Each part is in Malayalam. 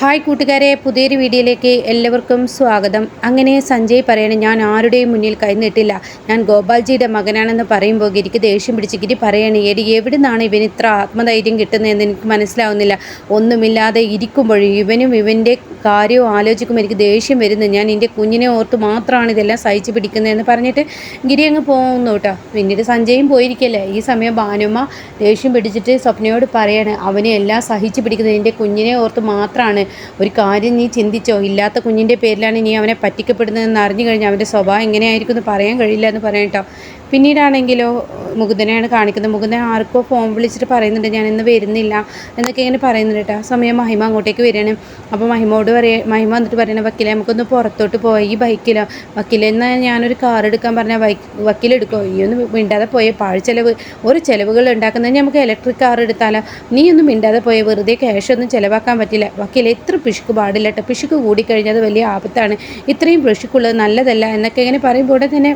ഹായ് കൂട്ടുകാരെ പുതിയൊരു വീഡിയോയിലേക്ക് എല്ലാവർക്കും സ്വാഗതം. അങ്ങനെ സഞ്ജയ് പറയണ ഞാൻ ആരുടെയും മുന്നിൽ കൈനീട്ടില്ല ഞാൻ ഗോപാൽജിയുടെ മകനാണെന്ന് പറയുമ്പോൾ ഗിരിക്ക് ദേഷ്യം പിടിച്ച് ഗിരി പറയണേ എടി എവിടെ നിന്നാണ് ഇവന് ഇത്ര ആത്മധൈര്യം കിട്ടുന്നതെന്ന് എനിക്ക് മനസ്സിലാവുന്നില്ല. ഒന്നുമില്ലാതെ ഇരിക്കുമ്പോഴും ഇവനും ഇവന്റെ കാര്യവും ആലോചിക്കുമ്പോൾ എനിക്ക് ദേഷ്യം വരുന്നു. ഞാൻ എന്റെ കുഞ്ഞിനെ ഓർത്ത് മാത്രമാണ് ഇതെല്ലാം സഹിച്ചു പിടിക്കുന്നതെന്ന് പറഞ്ഞിട്ട് ഗിരി അങ്ങ് പോകുന്നു കേട്ടോ. പിന്നീട് സഞ്ജയും പോയിരിക്കല്ലേ. ഈ സമയം ഭാനുമ്മ ദേഷ്യം പിടിച്ചിട്ട് സ്വപ്നയോട് പറയണേ അവനെ എല്ലാം സഹിച്ചു പിടിക്കുന്നത് എന്റെ കുഞ്ഞിനെ ഓർത്ത് മാത്രമാണ് ഒരു കാര്യം നീ ചിന്തിച്ചോ? ഇല്ലാത്ത കുഞ്ഞിന്റെ പേരിലാണ് നീ അവനെ പറ്റിക്കപ്പെടുന്നതെന്ന് അറിഞ്ഞു കഴിഞ്ഞാൽ അവന്റെ സ്വഭാവം എങ്ങനെയായിരിക്കും എന്ന് പറയാൻ കഴിയില്ല എന്ന് പറയട്ടോ പിന്നീടാണെങ്കിലോ മുകുന്ദനെയാണ് കാണിക്കുന്നത്. മുകുന്ദൻ ആർക്കോ ഫോൺ വിളിച്ചിട്ട് പറയുന്നുണ്ട് ഞാൻ ഇന്ന് വരുന്നില്ല എന്നൊക്കെ ഇങ്ങനെ പറയുന്നുണ്ട് കേട്ടോ. ആ സമയം മഹിമ അങ്ങോട്ടേക്ക് വരികയാണ്. അപ്പോൾ മഹിമോട് പറയ മഹിമ വന്നിട്ട് പറയണ വക്കീലെ നമുക്കൊന്ന് പുറത്തോട്ട് പോയി ഈ ബൈക്കിലോ? വക്കീലെ എന്നാൽ ഞാനൊരു കാർ എടുക്കാൻ പറഞ്ഞാൽ ബൈക്ക് വക്കീലെടുക്കോ ഈ ഒന്ന് മിണ്ടാതെ പോയ പാഴ് ചിലവ് ഒരു ചിലവുകൾ ഉണ്ടാക്കുന്നതിന് നമുക്ക് ഇലക്ട്രിക് കാർ എടുത്താലോ? നീ ഒന്നും മിണ്ടാതെ പോയ വെറുതെ ക്യാഷ് ഒന്നും ചിലവാക്കാൻ പറ്റില്ല. വക്കീലെ ഇത്ര പിശുക്ക് പാടില്ല കേട്ടോ. പിശുക്ക് കൂടിക്കഴിഞ്ഞാൽ വലിയ ആപത്താണ്. ഇത്രയും പിശുക്കുള്ളത് നല്ലതല്ല എന്നൊക്കെ ഇങ്ങനെ പറയുമ്പോൾ തന്നെ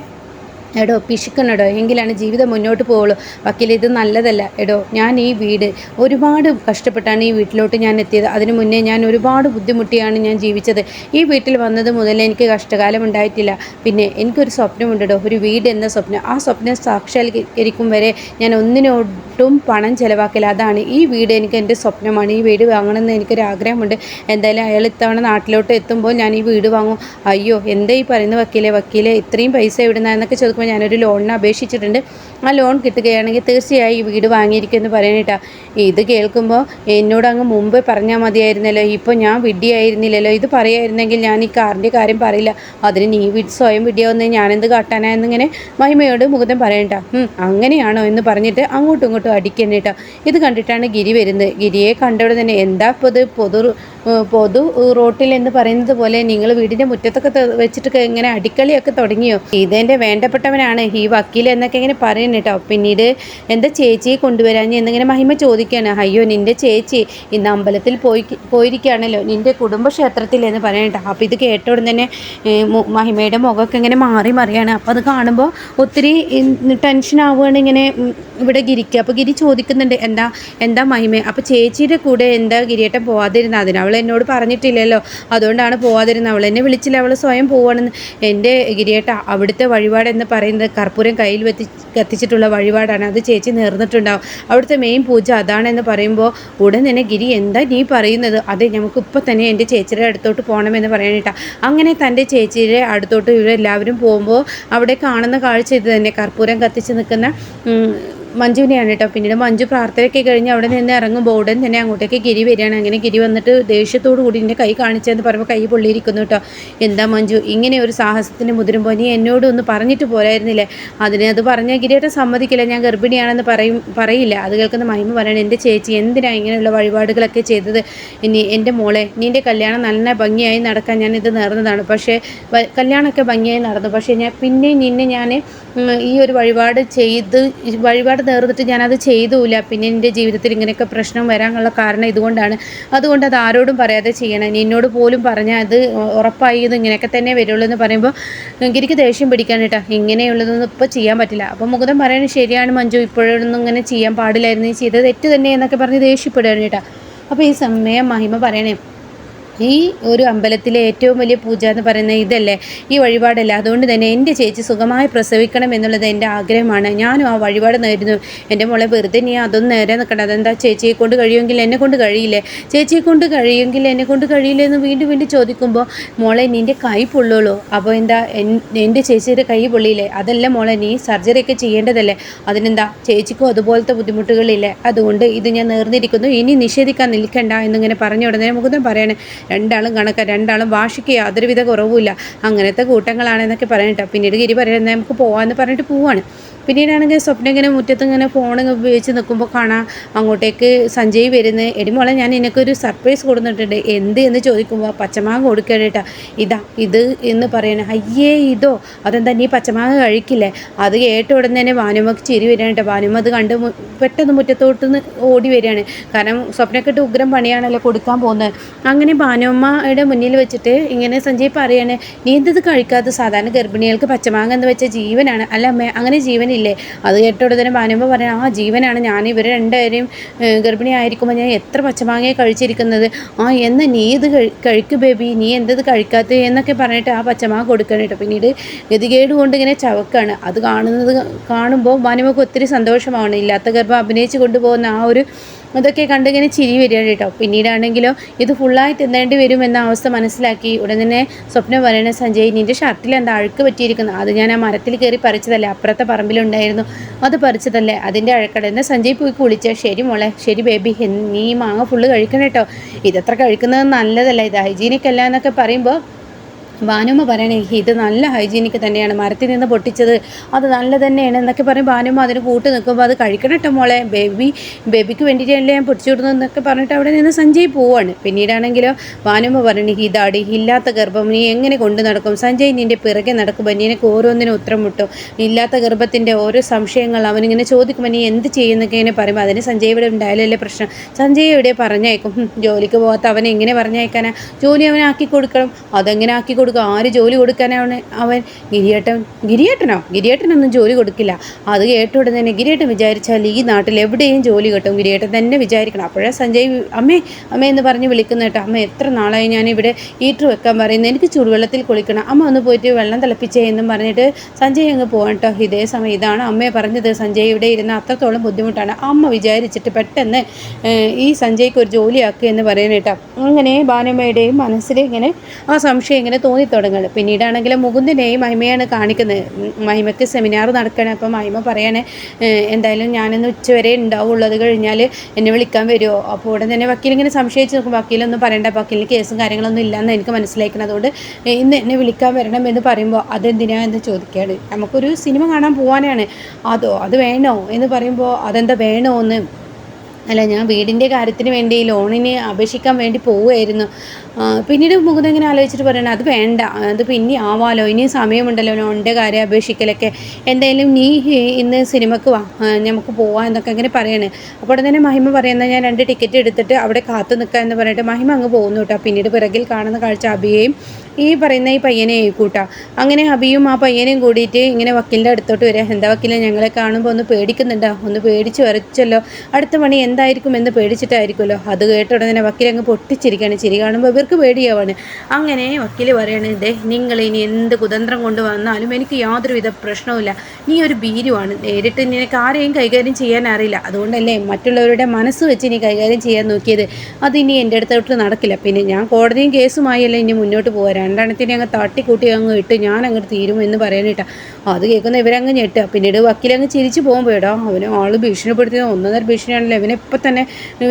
എടോ പിശുക്കണടോ എങ്കിലാണ് ജീവിതം മുന്നോട്ട് പോവുള്ളൂ. വക്കീൽ ഇത് നല്ലതല്ല. എടോ ഞാൻ ഈ വീട് ഒരുപാട് കഷ്ടപ്പെട്ടാണ് ഈ വീട്ടിലോട്ട് ഞാൻ എത്തിയത്. അതിനു മുന്നേ ഞാൻ ഒരുപാട് ബുദ്ധിമുട്ടിയാണ് ഞാൻ ജീവിച്ചത്. ഈ വീട്ടിൽ വന്നത് മുതൽ എനിക്ക് കഷ്ടകാലം ഉണ്ടായിട്ടില്ല. പിന്നെ എനിക്കൊരു സ്വപ്നമുണ്ടോ ഒരു വീട് എന്ന സ്വപ്നം. ആ സ്വപ്നം സാക്ഷാത്കരിക്കും വരെ ഞാൻ ഒന്നിനോട്ടും പണം ചിലവാക്കില്ല അതാണ് ഈ വീട് എനിക്ക് എന്റെ സ്വപ്നമാണ്. ഈ വീട് വാങ്ങണമെന്ന് എനിക്കൊരു ആഗ്രഹമുണ്ട് എന്തായാലും അയാൾ ഇത്തവണ നാട്ടിലോട്ട് എത്തുമ്പോൾ ഞാൻ ഈ വീട് വാങ്ങും. അയ്യോ എന്താ ഈ പറയുന്ന വക്കീലെ? വക്കീലെ ഇത്രയും പൈസ എവിടുന്ന? എന്നൊക്കെ ചോദിക്കുമ്പോൾ ഞാനൊരു ലോണിന് അപേക്ഷിച്ചിട്ടുണ്ട്. ആ ലോൺ കിട്ടുകയാണെങ്കിൽ തീർച്ചയായും ഈ വീട് വാങ്ങിയിരിക്കുമെന്ന് പറയാനിട്ടാ ഇത് കേൾക്കുമ്പോൾ എന്നോട് അങ്ങ് മുമ്പ് പറഞ്ഞാൽ മതിയായിരുന്നല്ലോ. ഇപ്പോൾ ഞാൻ വിഡ്ഢിയായിരുന്നില്ലല്ലോ ഇത് പറയായിരുന്നെങ്കിൽ ഞാൻ ഈ കാറിന്റെ കാര്യം പറയില്ല. അതിന് നീ വി സ്വയം വിഡ്ഢിയാവുന്ന ഞാനെന്ത് കാട്ടാനാ എന്നിങ്ങനെ മഹിമയോട് മുഖത്തും പറയണ്ട "ഉം, അങ്ങനെയാണോ എന്ന് പറഞ്ഞിട്ട് അങ്ങോട്ടും ഇങ്ങോട്ടും അടിക്കണേട്ടോ ഇത് കണ്ടിട്ടാണ് ഗിരി വരുന്നത്. ഗിരിയെ കണ്ടവിടെ തന്നെ എന്താ ഇത് പൊതു പൊതു റോട്ടിൽ എന്ന് പറയുന്നത് പോലെ നിങ്ങൾ വീടിന്റെ മുറ്റത്തൊക്കെ വെച്ചിട്ട് ഇങ്ങനെ അടിക്കളിയൊക്കെ തുടങ്ങിയോ? ഇതെന്റെ വേണ്ടപ്പെട്ടവനാണ് ഈ വക്കീൽ എന്നൊക്കെ ഇങ്ങനെ പറയുന്നു കേട്ടോ. പിന്നീട് എന്താ ചേച്ചിയെ കൊണ്ടുവരാൻ എന്നിങ്ങനെ മഹിമ ചോദിക്കുകയാണ്. അയ്യോ നിന്റെ ചേച്ചി ഇന്ന് അമ്പലത്തിൽ പോയി പോയിരിക്കുകയാണല്ലോ. നിന്റെ കുടുംബക്ഷേത്രത്തിൽ എന്ന് പറയണ്ട അപ്പോൾ ഇത് കേട്ട തന്നെ മഹിമയുടെ മുഖമൊക്കെ ഇങ്ങനെ മാറി മറിയാണ്. അപ്പോൾ അത് കാണുമ്പോൾ ഒത്തിരി ടെൻഷൻ ആവുകയാണ് ഇങ്ങനെ ഇവിടെ ഗിരിക്ക്. അപ്പോൾ ഗിരി ചോദിക്കുന്നുണ്ട് എന്താ എന്താ മഹിമ? അപ്പോൾ ചേച്ചിയുടെ കൂടെ എന്താ ഗിരിയേട്ടൻ പോവാതിരുന്ന? അതിന് അവൾ എന്നോട് പറഞ്ഞിട്ടില്ലല്ലോ. അതുകൊണ്ടാണ് പോവാതിരുന്നത് അവൾ എന്നെ വിളിച്ചില്ല. അവൾ സ്വയം പോവാണെന്ന്. എന്റെ ഗിരിയേട്ട അവിടുത്തെ വഴിപാട് എന്ന് പറയുന്നത് കർപ്പൂരം കയ്യിൽ വെത്തി കത്തിച്ചിട്ടുള്ള വഴിപാടാണ്. അത് ചേച്ചി നേർന്നിട്ടുണ്ടാവും. അവിടുത്തെ മെയിൻ പൂജ അതാണെന്ന് പറയുമ്പോൾ ഉടൻ തന്നെ ഗിരി എന്താ നീ പറയുന്നത്? അതെ നമുക്ക് ഇപ്പോൾ തന്നെ എന്റെ ചേച്ചിയുടെ അടുത്തോട്ട് പോകണമെന്ന് പറയാനിട്ടാ. അങ്ങനെ തന്റെ ചേച്ചിയുടെ അടുത്തോട്ട് ഇവരെല്ലാവരും പോകുമ്പോൾ അവിടെ കാണുന്ന കാഴ്ച ഇത് തന്നെ. കർപ്പൂരം കത്തിച്ച് നിൽക്കുന്ന മഞ്ജുവിനെയാണ് കേട്ടോ. പിന്നീട് മഞ്ജു പ്രാർത്ഥനയൊക്കെ കഴിഞ്ഞ് അവിടെ നിന്ന് ഇറങ്ങുമ്പോൾ ഉടൻ തന്നെ അങ്ങോട്ടേക്ക് ഗിരി വരികയാണ്. അങ്ങനെ ഗിരി വന്നിട്ട് ദേഷ്യത്തോടു കൂടി എന്റെ കൈ കാണിച്ചതെന്ന് പറയുമ്പോൾ കൈ പൊള്ളിയിരിക്കുന്നു കേട്ടോ. എന്താ മഞ്ജു ഇങ്ങനെ ഒരു സാഹസത്തിന് മുതിരുമ്പോൾ നീ എന്നോട് ഒന്ന് പറഞ്ഞിട്ട് പോരായിരുന്നില്ലേ? അതിനെ അത് പറഞ്ഞാൽ ഗിരിയേട്ടൻ സമ്മതിക്കില്ല. ഞാൻ ഗർഭിണിയാണെന്ന് പറയും പറയില്ല. അത് കേൾക്കുന്ന മഹിമ പറയണം എന്റെ ചേച്ചി എന്തിനാണ് ഇങ്ങനെയുള്ള വഴിപാടുകളൊക്കെ ചെയ്തത്? ഇനി എന്റെ മോളെ നിന്റെ കല്യാണം നല്ല ഭംഗിയായി നടക്കാൻ ഞാൻ ഇത് നേർന്നതാണ്. പക്ഷേ കല്യാണമൊക്കെ ഭംഗിയായി നടന്നു. പക്ഷേ ഞാൻ പിന്നെ നിന്നെ ഞാൻ ഈ ഒരു വഴിപാട് ചെയ്ത് ഈ വഴിപാട് നേർന്നിട്ട് ഞാനത് ചെയ്തുമില്ല പിന്നെ എന്റെ ജീവിതത്തിൽ ഇങ്ങനെയൊക്കെ പ്രശ്നം വരാനുള്ള കാരണം ഇതുകൊണ്ടാണ്. അതുകൊണ്ട് അത് ആരോടും പറയാതെ ചെയ്യണം. എന്നോട് പോലും പറഞ്ഞാൽ അത് ഉറപ്പായി ഇത് ഇങ്ങനെയൊക്കെ തന്നെ വരുള്ളൂ എന്ന് പറയുമ്പോൾ എനിക്ക് ദേഷ്യം പിടിക്കാൻ കേട്ടോ. ഇങ്ങനെയുള്ളതൊന്നും ഇപ്പോൾ ചെയ്യാൻ പറ്റില്ല. അപ്പോൾ മുഖം പറയുന്നത് ശരിയാണ് മഞ്ജു ഇപ്പോഴൊന്നും ഇങ്ങനെ ചെയ്യാൻ പാടില്ലായിരുന്നു. ചെയ്തത് തെറ്റ് തന്നെ എന്നൊക്കെ പറഞ്ഞ് ദേഷ്യപ്പെടുകയാണ് കേട്ടോ. അപ്പോൾ ഈ സമയം മഹിമ പറയണേ ഈ ഒരു അമ്പലത്തിലെ ഏറ്റവും വലിയ പൂജ എന്ന് പറയുന്നത് ഇതല്ലേ? ഈ വഴിപാടല്ല? അതുകൊണ്ട് തന്നെ എന്റെ ചേച്ചി സുഖമായി പ്രസവിക്കണം എന്നുള്ളത് എന്റെ ആഗ്രഹമാണ്. ഞാനും ആ വഴിപാട് നേരുന്നു. എന്റെ മോളെ വെറുതെ നീ അതൊന്നും നേരെ നിൽക്കണം അതെന്താ ചേച്ചിയെ കൊണ്ട് കഴിയുമെങ്കിൽ എന്നെ കൊണ്ട് കഴിയില്ലേ? ചേച്ചിയെ കൊണ്ട് കഴിയുമെങ്കിൽ എന്നെ കൊണ്ട് കഴിയില്ലേ എന്ന് വീണ്ടും വീണ്ടും ചോദിക്കുമ്പോൾ മോളെ നിന്റെ കൈ പൊള്ളുള്ളൂ അപ്പോൾ എന്താ എന്റെ ചേച്ചിയുടെ കൈ പൊള്ളിയില്ലേ? അതല്ല മോളെ നീ സർജറിയൊക്കെ ചെയ്യേണ്ടതല്ലേ? അതിനെന്താ ചേച്ചിക്കും അതുപോലത്തെ ബുദ്ധിമുട്ടുകളില്ലേ? അതുകൊണ്ട് ഇത് ഞാൻ നേർന്നിരിക്കുന്നു. ഇനി നിഷേധിക്കാൻ നിൽക്കണ്ട എന്നിങ്ങനെ പറഞ്ഞു ഉടനെ മുകുന്ദൻ പറയണേ രണ്ടാളും കണക്ക രണ്ടാളും ഭാഷയ്ക്ക് യാതൊരുവിധ കുറവുമില്ല. അങ്ങനത്തെ കൂട്ടങ്ങളാണെന്നൊക്കെ പറയട്ടോ പിന്നീട് ഗിരി പറയുന്നത് നമുക്ക് പോകാമെന്ന് പറഞ്ഞിട്ട് പോവാണ്. പിന്നീടാണെങ്കിൽ സ്വപ്നം ഇങ്ങനെ മുറ്റത്ത് ഇങ്ങനെ ഫോൺ ഉപയോഗിച്ച് നിൽക്കുമ്പോൾ കാണാം അങ്ങോട്ടേക്ക് സഞ്ജയ് വരുന്നത്. എടി മോളെ ഞാൻ എനിക്കൊരു സർപ്രൈസ് കൊടുത്തിട്ടുണ്ട്. എന്ത് എന്ന് ചോദിക്കുമ്പോൾ പച്ചമാങ്ങ കൊടുക്കേട്ടാ കേട്ടോ ഇതാ ഇത് എന്ന് പറയണേ അയ്യേ ഇതോ അതെന്താ നീ പച്ചമാങ്ങ കഴിക്കില്ലേ? അത് കേട്ട ഉടനെ തന്നെ ഭാനുമക്ക് ചിരി വരികയാണ് ഭാനുമ അത് കണ്ട് പെട്ടെന്ന് മുറ്റത്തോട്ട് ഓടി വരികയാണ്. കാരണം സ്വപ്നക്കെട്ട് ഉഗ്രം പണിയാണല്ലോ കൊടുക്കാൻ പോകുന്നത്. അങ്ങനെ ഭാനുമ്മയുടെ മുന്നിൽ വെച്ചിട്ട് ഇങ്ങനെ സഞ്ജയ് പറയാണ് നീ എന്തത് കഴിക്കാത്ത സാധാരണ ഗർഭിണികൾക്ക് പച്ചമാങ്ങ എന്ന് വെച്ച ജീവനാണ്? അല്ല അമ്മേ അങ്ങനെ ജീവനില്ലേ? അത് കേട്ടോടെ തന്നെ ഭാനുമ്മ പറയണം ആ ജീവനാണ്. ഞാൻ ഇവർ രണ്ടുപേരെയും ഗർഭിണി ആയിരിക്കുമ്പോൾ ഞാൻ എത്ര പച്ചമാങ്ങയെ കഴിച്ചിരിക്കുന്നത്? ആ എന്ന് നീ ഇത് കഴിക്കു ബേബി. നീ എന്തത് കഴിക്കാത്ത? എന്നൊക്കെ പറഞ്ഞിട്ട് ആ പച്ചമാങ്ങ കൊടുക്കണം കേട്ടോ. പിന്നീട് ഗതികേട് കൊണ്ട് ഇങ്ങനെ ചവക്കാണ്. അത് കാണുന്നത് കാണുമ്പോൾ ഭാനുമ്മക്ക് ഒത്തിരി സന്തോഷമാണ്. ഇല്ലാത്ത ഗർഭം അഭിനയിച്ച് കൊണ്ടുപോകുന്ന ആ ഒരു അതൊക്കെ കണ്ടിങ്ങനെ ചിരി വരികയാണ് കേട്ടോ. പിന്നീടാണെങ്കിലോ ഇത് ഫുള്ളായി തിന്നേണ്ടി എന്ന അവസ്ഥ മനസ്സിലാക്കി ഉടൻ തന്നെ സ്വപ്നം പറയണ സഞ്ജയ് നിന്റെ ഷർട്ടിൽ എന്താ അഴുക്ക് പറ്റിയിരിക്കുന്നു? അത് ഞാൻ ആ മരത്തിൽ കയറി പറിച്ചതല്ലേ? അപ്പുറത്തെ പറമ്പിലുണ്ടായിരുന്നു. അത് പറിച്ചതല്ലേ? അതിന്റെ അഴക്കടന്ന് സഞ്ജയ് പോയി കുളിച്ച ശരി മോളെ ശരി ബേബി നീ മാങ്ങ ഫുള്ള് കഴിക്കണം കേട്ടോ. ഇതത്ര കഴിക്കുന്നത് നല്ലതല്ല? ഇത് ഹൈജീനിക് അല്ല എന്നൊക്കെ പറയുമ്പോൾ ഭാനുമ്മ പറയണേ ഇത് നല്ല ഹൈജീനിക്ക് തന്നെയാണ്. മരത്തിൽ നിന്ന് പൊട്ടിച്ചത്. അത് നല്ല തന്നെയാണ്. എന്നൊക്കെ പറയും ഭാനുമ്മ അതിന് കൂട്ട് നിൽക്കുമ്പോൾ അത് കഴിക്കണം കേട്ടോ മോളെ. ബേബി ബേബിക്ക് വേണ്ടിയിട്ടല്ലേ ഞാൻ പൊടിച്ചു വിടുന്നതെന്നൊക്കെ പറഞ്ഞിട്ട് അവിടെ നിന്ന് സഞ്ജയ് പോവാണ്. പിന്നീടാണെങ്കിലോ ഭാനുമ്മ പറയണേ ഇതാടി ഇല്ലാത്ത ഗർഭം നീ എങ്ങനെ കൊണ്ടു നടക്കും? സഞ്ജയ് നിന്റെ പിറകെ നടക്കുമ്പോൾ നിനക്ക് ഓരോന്നിനും ഉത്തരം മുട്ടും. ഇല്ലാത്ത ഗർഭത്തിന്റെ ഓരോ സംശയങ്ങൾ അവനിങ്ങനെ ചോദിക്കുമ്പോൾ നീ എന്ത് ചെയ്യുന്നൊക്കെ ഇങ്ങനെ പറയുമ്പോൾ അതിന് സഞ്ജയ് ഇവിടെ ഉണ്ടായാലല്ലേ പ്രശ്നം. സഞ്ജയ് ഇവിടെ പറഞ്ഞയക്കും? ജോലിക്ക് പോകാത്ത അവനെ എങ്ങനെ പറഞ്ഞയക്കാനാ? ജോലി അവനാക്കി കൊടുക്കണം. അതെങ്ങനെ ആക്കി കൊടുക്കും? കൊടുക്കുക ആര് ജോലി കൊടുക്കാനാണ് അവൻ ഗിരിയേട്ടൻ. ഗിരിയേട്ടനോ? ഗിരിയേട്ടനൊന്നും ജോലി കൊടുക്കില്ല. അത് കേട്ട ഉടനെ തന്നെ ഗിരിയേട്ടൻ വിചാരിച്ചാൽ ഈ നാട്ടിൽ എവിടെയും ജോലി കിട്ടും. ഗിരിയേട്ടൻ തന്നെ വിചാരിക്കണം. അപ്പോഴേ സഞ്ജയ് അമ്മേ അമ്മ എന്ന് പറഞ്ഞ് വിളിക്കുന്ന കേട്ടോ. അമ്മ എത്ര നാളായി ഞാൻ ഇവിടെ ഹീറ്റർ വെക്കാൻ പറയുന്നത്? എനിക്ക് ചൂടുവെള്ളത്തിൽ കുളിക്കണം. അമ്മ ഒന്ന് പോയിട്ട് വെള്ളം തിളപ്പിച്ചേ എന്നും പറഞ്ഞിട്ട് സഞ്ജയ് അങ്ങ് പോകണം കേട്ടോ. ഇതേ സമയം ഇതാണ് അമ്മയെ പറഞ്ഞത്. സഞ്ജയ് ഇവിടെ ഇരുന്ന് അത്രത്തോളം ബുദ്ധിമുട്ടാണ്. അമ്മ വിചാരിച്ചിട്ട് പെട്ടെന്ന് ഈ സഞ്ജയ്ക്ക് ഒരു ജോലിയാക്കുക എന്ന് പറയുന്നത് അങ്ങനെ ബാനമ്മയുടെയും മനസ്സിൽ ഇങ്ങനെ ആ സംശയം ഇങ്ങനെ തോന്നി തുടങ്ങുന്നത്. പിന്നീടാണെങ്കിലും മുകുന്ദിനെയും മഹിമയാണ് കാണിക്കുന്നത്. മഹിമയ്ക്ക് സെമിനാർ നടക്കണം. അപ്പം മഹിമ പറയാണ് എന്തായാലും ഞാനിന്ന് ഉച്ചവരെ ഉണ്ടാവുള്ളൂ അത് കഴിഞ്ഞാൽ എന്നെ വിളിക്കാൻ വരുമോ അപ്പോൾ ഉടൻ തന്നെ വക്കീലിങ്ങനെ സംശയിച്ച് നോക്കും വക്കീലൊന്നും പറയണ്ട. വക്കീലിന് കേസും കാര്യങ്ങളൊന്നും ഇല്ലയെന്ന് എനിക്ക് മനസ്സിലാക്കണം അതുകൊണ്ട് ഇന്ന് എന്നെ വിളിക്കാൻ വരണം എന്ന് പറയുമ്പോൾ അതെന്തിനാ? എന്ന് ചോദിക്കുകയാണ് നമുക്കൊരു സിനിമ കാണാൻ പോകാനാണ് അതോ അത് വേണോ? എന്ന് പറയുമ്പോൾ അതെന്താ വേണോ എന്ന് അല്ല ഞാൻ വീടിന്റെ കാര്യത്തിന് വേണ്ടി ലോണിന് അപേക്ഷിക്കാൻ വേണ്ടി പോവുമായിരുന്നു പിന്നീട് മുകുന്ദ ഇങ്ങനെ ആലോചിച്ചിട്ട് പറയണം അത് വേണ്ട അത് പിന്നെ ആവാലോ ഇനിയും സമയമുണ്ടല്ലോ ലോണിന്റെ കാര്യം അപേക്ഷിക്കലൊക്കെ. എന്തായാലും നീ ഇന്ന് സിനിമക്ക് വാ നമുക്ക് പോവാം എന്നൊക്കെ ഇങ്ങനെ പറയണേ. അപ്പോൾ തന്നെ മഹിമ പറയുന്നത് ഞാൻ രണ്ട് ടിക്കറ്റ് എടുത്തിട്ട് അവിടെ കാത്തു നിൽക്കുക എന്ന് പറഞ്ഞിട്ട് മഹിമ അങ്ങ് പോകുന്നു കേട്ടോ. പിന്നീട് പിറകിൽ കാണുന്ന കാഴ്ച അബിയെയും ഈ പറയുന്ന ഈ പയ്യനെ കൂട്ടാ അങ്ങനെ അബിയും ആ പയ്യനെയും കൂടിയിട്ട് ഇങ്ങനെ വക്കീലിന്റെ അടുത്തോട്ട് വരിക. എന്താ വക്കീലെ ഞങ്ങളെ കാണുമ്പോൾ ഒന്ന് പേടിക്കുന്നുണ്ടോ? ഒന്ന് പേടിച്ച് വരച്ചല്ലോ. അടുത്ത പണി എന്തായിരിക്കും എന്ന് പേടിച്ചിട്ടായിരിക്കുമല്ലോ. അത് കേട്ട ഉടനെ വക്കീൽ അങ്ങ് പൊട്ടിച്ചിരിക്കുകയാണ്. ചിരി കാണുമ്പോൾ ഇവർക്ക് പേടിയാവാണ്. അങ്ങനെ വക്കീൽ പറയണത് നിങ്ങൾ ഇനി എന്ത് കുതന്ത്രം കൊണ്ട് വന്നാലും എനിക്ക് യാതൊരുവിധ പ്രശ്നവുമില്ല. നീ ഒരു ഭീരുവാണ്. നേരിട്ട് നിനക്ക് ആരെയും കൈകാര്യം ചെയ്യാൻ അറിയില്ല. അതുകൊണ്ടല്ലേ മറ്റുള്ളവരുടെ മനസ്സ് വെച്ച് ഇനി കൈകാര്യം ചെയ്യാൻ നോക്കിയത്. അതിനി എന്റെ അടുത്തോട്ട് നടക്കില്ല. പിന്നെ ഞാൻ കോടതിയും കേസുമായല്ലേ ഇനി മുന്നോട്ട് പോകാൻ രണ്ടെണ്ണത്തിനെ അങ്ങ് തട്ടിക്കൂട്ടി അങ്ങ് ഇട്ട് ഞാൻ അങ്ങോട്ട് തീരും എന്ന് പറയാനിട്ടാ അത് കേൾക്കുന്ന ഇവരങ്ങ് ഞെട്ടുക. പിന്നീട് വക്കീലങ്ങ് ചിരിച്ചു ഇടാം അവന് ആൾ ഭീഷണിപ്പെടുത്തിയത് ഒന്നര ഭീഷണിയാണല്ലോ. അവനെ ഇപ്പം തന്നെ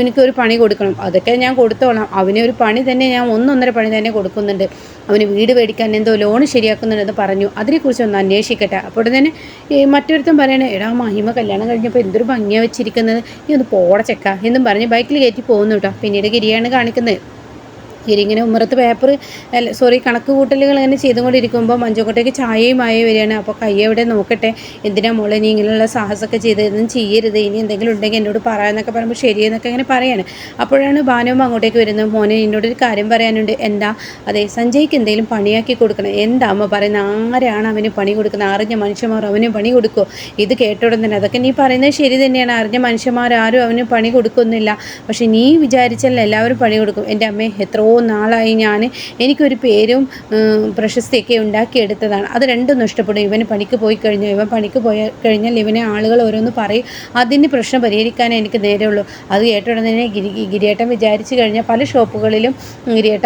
എനിക്ക് ഒരു പണി കൊടുക്കണം. അതൊക്കെ ഞാൻ കൊടുത്തോളാം. അവനെ ഒരു പണി തന്നെ ഞാൻ ഒന്നൊന്നര പണി തന്നെ കൊടുക്കുന്നുണ്ട്. അവന് വീട് മേടിക്കാൻ എന്തോ ലോൺ ശരിയാക്കുന്നുണ്ടെന്ന് പറഞ്ഞു. അതിനെക്കുറിച്ച് ഒന്ന് അന്വേഷിക്കട്ടെ. അപ്പോൾ തന്നെ മറ്റൊരുത്തം പറയണേ എടാ മഹിമ കല്യാണം കഴിഞ്ഞപ്പോൾ എന്തൊരു ഭംഗിയാണ് വെച്ചിരിക്കുന്നത്. നീ ഒന്ന് പോടച്ചക്ക എന്നും പറഞ്ഞ് ബൈക്കിൽ കയറ്റി പോകുന്നു കേട്ടോ. പിന്നീട് ഗിരിയാണ് കാണിക്കുന്നത്. ഇങ്ങനെ ഉമ്മറത്ത് പേപ്പർ അല്ല സോറി കണക്ക് കൂട്ടലുകൾ ഇങ്ങനെ ചെയ്തുകൊണ്ടിരിക്കുമ്പോൾ മഞ്ചോക്കോട്ടേക്ക് ചായയുമായി വരികയാണ്. അപ്പോൾ കൈ എവിടെ നോക്കട്ടെ? എന്തിനാ മോളെ നീ ഇങ്ങനെയുള്ള സാഹസമൊക്കെ ചെയ്തതെന്നും ചെയ്യരുത്. ഇനി എന്തെങ്കിലും ഉണ്ടെങ്കിൽ എന്നോട് പറയാമെന്നൊക്കെ പറയുമ്പോൾ ശരിയെന്നൊക്കെ അങ്ങനെ പറയാണ്. അപ്പോഴാണ് ഭാനുവും അങ്ങോട്ടേക്ക് വരുന്നത്. മോനെ എന്നോടൊരു കാര്യം പറയാനുണ്ട്. എന്താ? അതെ സഞ്ജയ്ക്ക് എന്തെങ്കിലും പണിയാക്കി കൊടുക്കണം. എന്താ അമ്മ പറയുന്നത്? ആരാണ് അവന് പണി കൊടുക്കുന്നത്? അറിഞ്ഞ മനുഷ്യന്മാർ അവന് പണി കൊടുക്കുമോ ഇത് കേട്ടോടെ തന്നെ. അതൊക്കെ നീ പറയുന്നത് ശരി തന്നെയാണ്. അറിഞ്ഞ മനുഷ്യന്മാരാരും അവന് പണി കൊടുക്കുന്നില്ല. പക്ഷേ നീ വിചാരിച്ചല്ല എല്ലാവരും പണി കൊടുക്കും? എന്റെ അമ്മയെ എത്രയോ നാളായി ഞാൻ എനിക്കൊരു പേരും പ്രശസ്തിയൊക്കെ ഉണ്ടാക്കിയെടുത്തതാണ്. അത് രണ്ടും നഷ്ടപ്പെടും. ഇവന് പണിക്ക് പോയി കഴിഞ്ഞാൽ ഇവൻ പണിക്ക് പോയി കഴിഞ്ഞാൽ ഇവനെ ആളുകൾ ഓരോന്ന് പറയും. അതിന് പ്രശ്നം പരിഹരിക്കാനേ എനിക്ക് നേരമുള്ളൂ അത് കേട്ടുടനെ ഗിരി ഗിരിയേട്ടൻ വിചാരിച്ചു കഴിഞ്ഞാൽ പല ഷോപ്പുകളിലും ഗിരിയേട്ട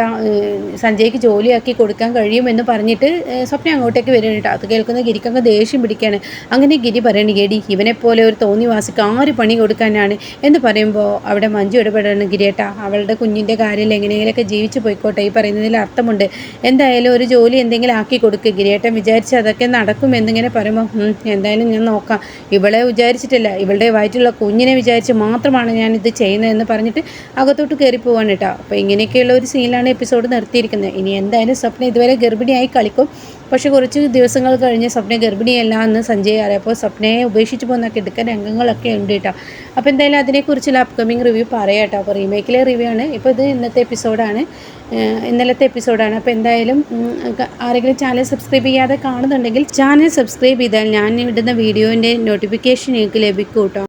സഞ്ജയ്ക്ക് ജോലിയാക്കി കൊടുക്കാൻ കഴിയുമെന്ന് പറഞ്ഞിട്ട് സ്വപ്നം അങ്ങോട്ടേക്ക് വരുന്നുണ്ട് അത് കേൾക്കുന്ന ഗിരിക്കങ്ങ് ദേഷ്യം പിടിക്കുകയാണ്. അങ്ങനെ ഗിരി പറയണ ഇവനെ ഇവനെപ്പോലെ ഒരു തോന്നിവാസിക്ക് ആര് പണി കൊടുക്കാനാണ്? എന്ന് പറയുമ്പോൾ അവിടെ മഞ്ജു ഇടപെടണം ഗിരിയേട്ട. അവളുടെ കുഞ്ഞിന്റെ കാര്യം എങ്ങനെയെങ്കിലൊക്കെ ജീവിച്ചു പോയിക്കോട്ടെ. ഈ പറയുന്നതിൽ അർത്ഥമുണ്ട്. എന്തായാലും ഒരു ജോലി എന്തെങ്കിലും ആക്കി കൊടുക്കുക ഗിരിയേട്ടൻ വിചാരിച്ച് അതൊക്കെ നടക്കും എന്നിങ്ങനെ പറയുമ്പോൾ എന്തായാലും ഞാൻ നോക്കാം. ഇവളെ വിചാരിച്ചിട്ടില്ല. ഇവളുടെ വയറ്റിലുള്ള കുഞ്ഞിനെ വിചാരിച്ച് മാത്രമാണ് ഞാനിത് ചെയ്യുന്നതെന്ന് പറഞ്ഞിട്ട് അകത്തോട്ട് കയറി പോവാണ് കേട്ടോ. അപ്പോൾ ഇങ്ങനെയൊക്കെയുള്ള ഒരു സീനിലാണ് എപ്പിസോഡ് നിർത്തിയിരിക്കുന്നത്. ഇനി എന്തായാലും സ്വപ്നം ഇതുവരെ ഗർഭിണിയായി കളിക്കും. പക്ഷേ കുറച്ച് ദിവസങ്ങൾ കഴിഞ്ഞ് സ്വപ്ന ഗർഭിണിയല്ല എന്ന് സഞ്ജയ് അറിയപ്പോൾ സ്വപ്നയെ ഉപേക്ഷിച്ച് പോകുന്ന കിടക്കൻ രംഗങ്ങളൊക്കെ ഉണ്ട് കേട്ടോ. അപ്പോൾ എന്തായാലും അതിനെക്കുറിച്ചുള്ള അപ്കമിങ് റിവ്യൂ പറയാം കേട്ടോ. അപ്പോൾ റീമേക്കിലെ റിവ്യൂ ആണ്. ഇപ്പോൾ ഇത് ഇന്നത്തെ എപ്പിസോഡാണ് ഇന്നലത്തെ എപ്പിസോഡാണ് അപ്പോൾ എന്തായാലും ആരെങ്കിലും ചാനൽ സബ്സ്ക്രൈബ് ചെയ്യാതെ കാണുന്നുണ്ടെങ്കിൽ ചാനൽ സബ്സ്ക്രൈബ് ചെയ്താൽ ഞാൻ ഇടുന്ന വീഡിയോന്റെ നോട്ടിഫിക്കേഷൻ നിങ്ങൾക്ക് ലഭിക്കും കേട്ടോ.